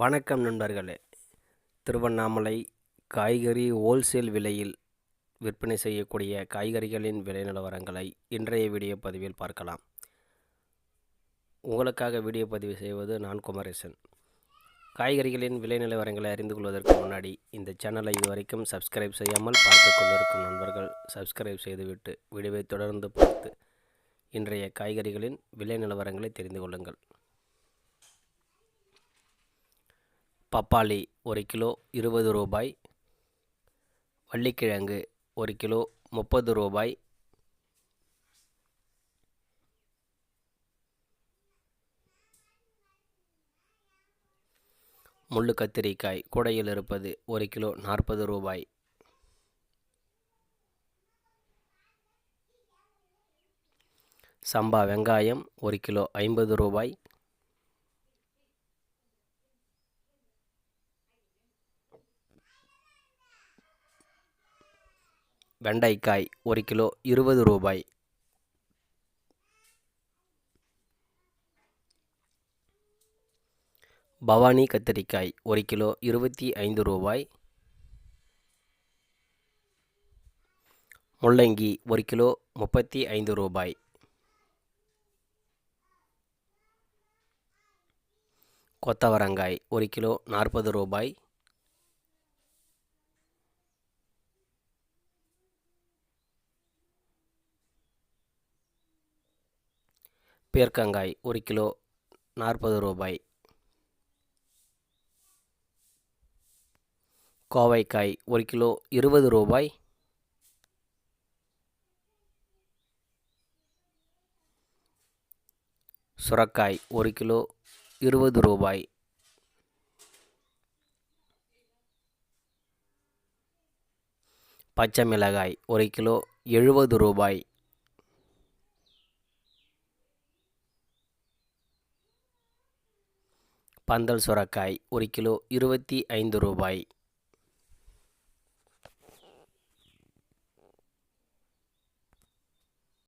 வணக்கம் நண்பர்களே. திருவண்ணாமலை காய்கறி ஹோல்சேல் விலையில் விற்பனை செய்யக்கூடிய காய்கறிகளின் விலை நிலவரங்களை இன்றைய வீடியோ பதிவில் பார்க்கலாம். உங்களுக்காக வீடியோ பதிவு செய்வது நான் குமரேசன். காய்கறிகளின் விலை நிலவரங்களை அறிந்து கொள்வதற்கு முன்னாடி இந்த சேனலை இதுவரைக்கும் சப்ஸ்கிரைப் செய்யாமல் பார்த்து கொண்டிருக்கும் நண்பர்கள் சப்ஸ்கிரைப் செய்துவிட்டு வீடியோவை தொடர்ந்து பார்த்து இன்றைய காய்கறிகளின் விலை நிலவரங்களை தெரிந்து கொள்ளுங்கள். பப்பாளி ஒரு கிலோ இருபது ரூபாய். வள்ளிக்கிழங்கு ஒரு கிலோ முப்பது ரூபாய். முள்ளு கத்திரிக்காய் கூடையில் இருப்பது ஒரு கிலோ நாற்பது ரூபாய். சம்பா வெங்காயம் ஒரு கிலோ ஐம்பது ரூபாய். வெண்டைக்காய் ஒரு கிலோ இருபது ரூபாய். பவானி கத்திரிக்காய் ஒரு கிலோ இருபத்தி ஐந்து ரூபாய். முள்ளங்கி ஒரு கிலோ முப்பத்தி ஐந்து ரூபாய். கொத்தவரங்காய் ஒரு கிலோ நாற்பது ரூபாய். பேர்க்கங்காய் ஒரு கிலோ நாற்பது ரூபாய். கோவைக்காய் ஒரு கிலோ இருபது ரூபாய். சுரக்காய் ஒரு கிலோ இருபது ரூபாய். பச்சை மிளகாய் ஒரு கிலோ எழுபது ரூபாய். பந்தல் சுரக்காய் ஒரு கிலோ இருபத்தி ஐந்து ரூபாய்.